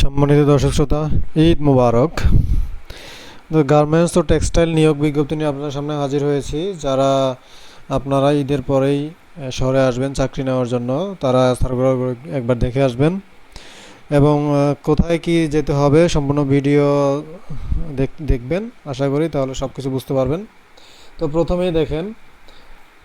সম্মানিত দর্শক শ্রোতা, ঈদ মুবারক। গার্মেন্টস ও টেক্সটাইল নিয়োগ বিজ্ঞপ্তি নিয়ে আপনার সামনে হাজির হয়েছি। যারা আপনারা ঈদের পরেই শহরে আসবেন চাকরি নেওয়ার জন্য, তারা সার্কুলার একবার দেখে আসবেন। এবং কোথায় কি যেতে হবে সম্পূর্ণ ভিডিও দেখ- দেখবেন। আশা করি তাহলে সব কিছু বুঝতে পারবেন। তো প্রথমেই দেখেন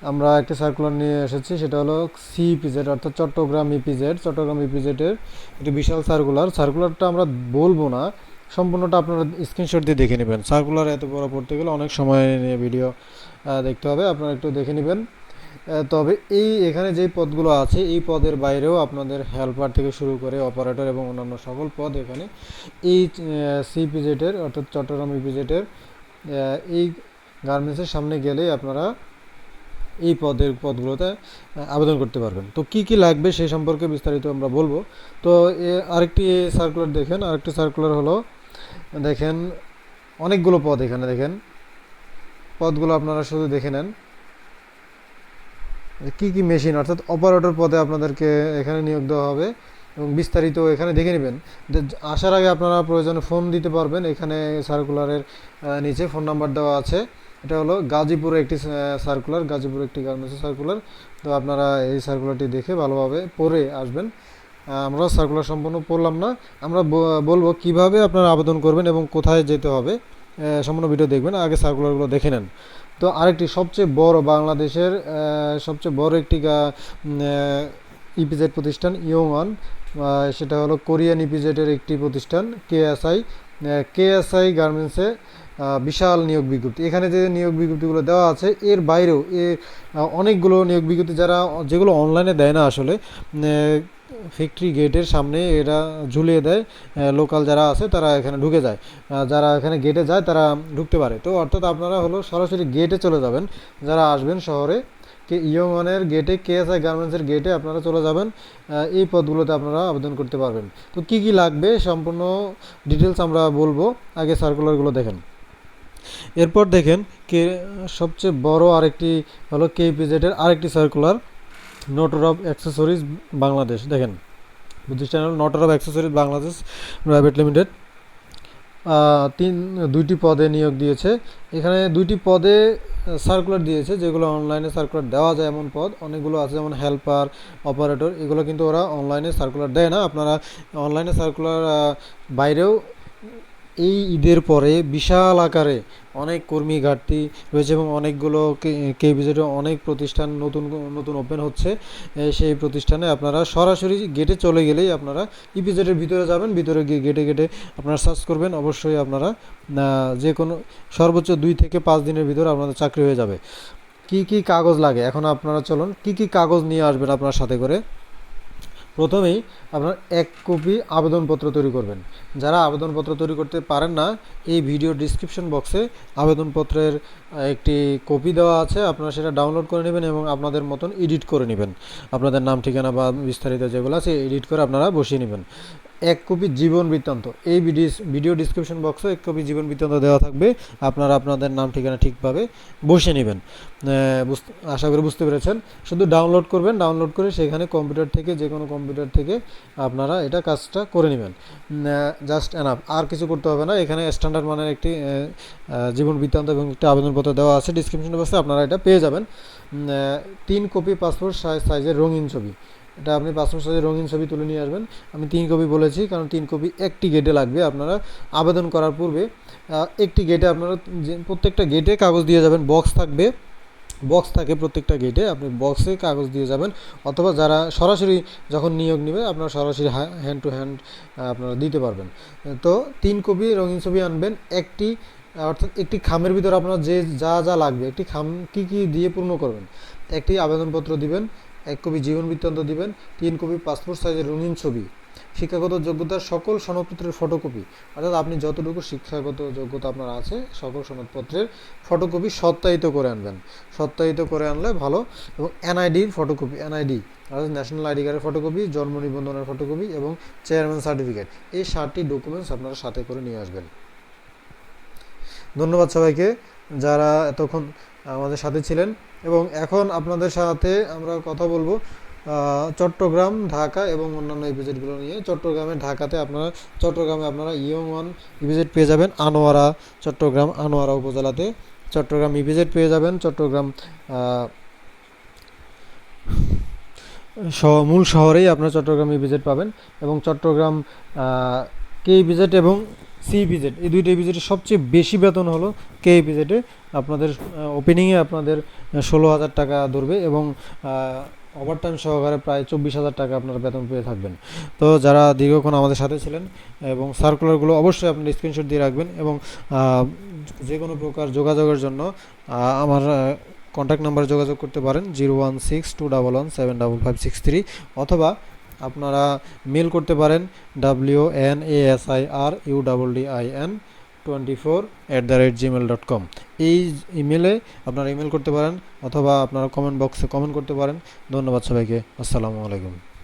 আমরা একটা সার্কুলার নিয়ে এসেছি, সেটা হলো সি সিইপিজেড অর্থাৎ চট্টগ্রাম ইপিজেড চট্টগ্রাম ইপিজেডের একটি বিশাল সার্কুলার সার্কুলারটা আমরা বলব না, সম্পূর্ণটা আপনারা স্ক্রিনশট দিয়ে দেখে নেবেন। সার্কুলার এত বড় পড়তে গেলে অনেক সময় নিয়ে ভিডিও দেখতে হবে, আপনারা একটু দেখে নেবেন। তবে এই এখানে যেই পদগুলো আছে, এই পদের বাইরেও আপনাদের হেল্পার থেকে শুরু করে অপারেটর এবং অন্যান্য সকল পদ এখানে, এই সিপিজেটের অর্থাৎ চট্টগ্রাম ইপিজেটের এই গার্মেন্টসের সামনে গেলেই আপনারা এই পদের পদগুলোতে আবেদন করতে পারবেন। তো কি কি লাগবে সেই সম্পর্কে বিস্তারিত আমরা বলব। তো আরেকটি সার্কুলার দেখেন, আরেকটি সার্কুলার হলো, দেখেন, অনেকগুলো পদ এখানে দেখেন। পদগুলো আপনারা শুধু দেখে নেন। কি কি মেশিন অর্থাৎ অপারেটর পদে আপনাদেরকে এখানে নিয়োগ দেওয়া হবে। এবং বিস্তারিত এখানে দেখে নেবেন। আসার আগে আপনারা প্রয়োজনে ফোন দিতে পারবেন। এখানে সার্কুলারের নিচে ফোন নাম্বার দেওয়া আছে। এটা হলো গাজীপুরে একটি সার্কুলার গাজীপুরে একটি গার্মেন্টসের সার্কুলার তো আপনারা এই সার্কুলারটি দেখে ভালোভাবে পড়ে আসবেন। আমরা সার্কুলার সম্পূর্ণ পড়লাম না। আমরা বলব কীভাবে আপনারা আবেদন করবেন এবং কোথায় যেতে হবে। সম্পূর্ণ ভিডিও দেখবেন। আগে সার্কুলারগুলো দেখে নেন। তো আরেকটি সবচেয়ে বড় বাংলাদেশের সবচেয়ে বড় একটি ইপিজেড প্রতিষ্ঠান ইয়ংওয়ান সেটা হলো কোরিয়ান ইপিজেডের একটি প্রতিষ্ঠান, কেএসআই কেএসআই গার্মেন্টসে বিশাল নিয়োগ বিজ্ঞপ্তি। এখানে যে নিয়োগ বিজ্ঞপ্তিগুলো দেওয়া আছে, এর বাইরেও এ অনেকগুলো নিয়োগ বিজ্ঞপ্তি যারা, যেগুলো অনলাইনে দেয় না আসলে ফ্যাক্টরি গেটের সামনে এরা ঝুলিয়ে দেয় লোকাল যারা আছে তারা এখানে ঢুকে যায়। যারা এখানে গেটে যায় তারা ঢুকতে পারে। তো অর্থাৎ আপনারা হলো সরাসরি গেটে চলে যাবেন। যারা আসবেন শহরে, কে ইয়ং ওয়ানের গেটে কেএসআই গার্মেন্টসের গেটে আপনারা চলে যাবেন। এই পদগুলোতে আপনারা আবেদন করতে পারবেন। তো কি কি লাগবে সম্পূর্ণ ডিটেলস আমরা বলব। আগে সার্কুলারগুলো দেখেন। এরপর দেখেন কে সবচেয়ে বড় আরেকটি, হলো কেপিজেডের আরেকটি সার্কুলার নোটর অফ অ্যাক্সেসরিজ বাংলাদেশ দেখেন। প্রতিষ্ঠান হলো নোটর of accessories Bangladesh private limited তিন, দুইটি পদে নিয়োগ দিয়েছে। এখানে দুইটি পদে সার্কুলার দিয়েছে, যেগুলো অনলাইনে সার্কুলার দেওয়া যায় এমন পদ। অনেকগুলো আছে যেমন হেল্পার অপারেটর এগুলো কিন্তু ওরা অনলাইনে সার্কুলার দেয় না। আপনারা অনলাইনে সার্কুলার বাইরেও এই ঈদের পরে বিশাল আকারে অনেক কর্মী ঘাটতি রয়েছে এবং অনেকগুলো কে ভিজিটে অনেক প্রতিষ্ঠান নতুন নতুন ওপেন হচ্ছে। সেই প্রতিষ্ঠানে আপনারা সরাসরি গেটে চলে গেলেই আপনারা ইপিজেডের ভিতরে যাবেন, ভিতরে গিয়ে গেটে গেটে আপনারা সার্চ করবেন, অবশ্যই আপনারা যে কোনো সর্বোচ্চ দুই থেকে পাঁচ দিনের ভিতরে আপনাদের চাকরি হয়ে যাবে। কি কি কাগজ লাগে? এখন আপনারা চলুন, কি কি কাগজ নিয়ে আসবেন আপনার সাথে করে? প্রথমেই আপনার এক কপি আবেদনপত্র তৈরি করবেন। যারা আবেদনপত্র তৈরি করতে পারেন না, এই ভিডিও ডিসক্রিপশন বক্সে আবেদনপত্রের একটি কপি দেওয়া আছে, আপনারা সেটা ডাউনলোড করে নেবেন এবং আপনাদের মতন এডিট করে নেবেন। আপনাদের নাম, ঠিকানা বা বিস্তারিত যেগুলো আছে এডিট করে আপনারা বসিয়ে নেবেন। এক কপি জীবন বৃত্তান্ত। এই ভিডিও ভিডিও ডিসক্রিপশন বক্সে এক কপি জীবন বৃত্তান্ত দেওয়া থাকবে। আপনারা আপনাদের নাম, ঠিকানা ঠিকভাবে বসে নেবেন। আশা করি বুঝতে পেরেছেন। শুধু ডাউনলোড করবেন ডাউনলোড করে সেখানে কম্পিউটার থেকে যে কোনো কম্পিউটার থেকে আপনারা এটা কাজটা করে নেবেন। জাস্ট এনাফ আর কিছু করতে হবে না। এখানে স্ট্যান্ডার্ড মানের একটি জীবন বৃত্তান্ত এবং একটি আবেদনপত্র দেওয়া আছে। ডিসক্রিপশন বক্সে আপনারা এটা পেয়ে যাবেন। তিন কপি পাসপোর্ট সাইজের রঙিন ছবি। এটা আপনি পাসপোর্ট সাইজের রঙিন ছবি তুলে নিয়ে আসবেন। আমি তিন কপি বলেছি, কারণ তিন কপি একটি গেটে লাগবে। আপনারা আবেদন করার পূর্বে একটি গেটে আপনারা প্রত্যেকটা গেটে কাগজ দিয়ে যাবেন বক্স থাকবে। বক্স থাকে প্রত্যেকটা গেটে আপনি বক্সে কাগজ দিয়ে যাবেন। অথবা যারা সরাসরি যখন নিয়োগ নেবে, আপনারা সরাসরি হ্যান্ড টু হ্যান্ড আপনারা দিতে পারবেন। তো তিন কপি রঙিন ছবি আনবেন, একটি, অর্থাৎ একটি খামের ভিতরে আপনার যে যা যা লাগবে, একটি খাম কি কি দিয়ে পূর্ণ করবেন, একটি আবেদনপত্র দিবেন এক কপি জীবন বৃত্তান্ত দিবেন, তিন কপি পাসপোর্ট সাইজের রঙিন ছবি। শিক্ষাগত যোগ্যতার সকল সনদপত্রের ফটোকপি অর্থাৎ আপনি যতটুকু শিক্ষাগত যোগ্যতা আপনার আছে, সকল সনদপত্রের ফটোকপি সত্যায়িত করে আনবেন। সত্যায়িত করে আনলে ভালো, এবং এনআইডির ফটোকপি এনআইডি অর্থাৎ ন্যাশনাল আইডি কার্ডের ফটোকপি জন্ম নিবন্ধনের ফটোকপি এবং চেয়ারম্যান সার্টিফিকেট এই সাতটি ডকুমেন্টস আপনারা সাথে করে নিয়ে আসবেন। ধন্যবাদ সবাইকে, যারা এতক্ষণ আমাদের সাথে ছিলেন এবং এখন আপনাদের সাথে আমরা কথা বলব চট্টগ্রাম, ঢাকা এবং অন্যান্য ইপিজেডগুলো নিয়ে। চট্টগ্রামে, ঢাকাতে আপনারা, চট্টগ্রামে আপনারা ইয়ং ওয়ান ইপিজেড পেয়ে যাবেন আনোয়ারা, চট্টগ্রাম আনোয়ারা উপজেলাতে। চট্টগ্রাম ইপিজেড পেয়ে যাবেন, চট্টগ্রাম মূল শহরেই আপনারা চট্টগ্রাম ইপিজেড পাবেন এবং চট্টগ্রাম কে ইপিজেড এবং সি ইপিজেড এই দুইটা ইপিজেডের সবচেয়ে বেশি বেতন হলো কে ইপিজেডে আপনাদের ওপেনিংয়ে আপনাদের ষোলো হাজার টাকা ধরবে এবং ওভারটাইম সহকারে প্রায় চব্বিশ হাজার টাকা আপনারা বেতন পেয়ে থাকবেন। তো যারা দীর্ঘক্ষণ আমাদের সাথে ছিলেন এবং সার্কুলারগুলো অবশ্যই আপনার স্ক্রিনশট দিয়ে রাখবেন এবং যে কোনো প্রকার যোগাযোগের জন্য আমার কন্ট্যাক্ট নাম্বারে যোগাযোগ করতে পারেন zero one six two double one seven double five six three অথবা আপনারা মেল করতে পারেন W N A S I R U double D I N twenty four at the rate Gmail dot com এই ইমেলে আপনারা email করতে পারেন অথবা আপনারা কমেন্ট বক্সে কমেন্ট করতে পারেন। ধন্যবাদ সবাইকে। আসসালামু আলাইকুম।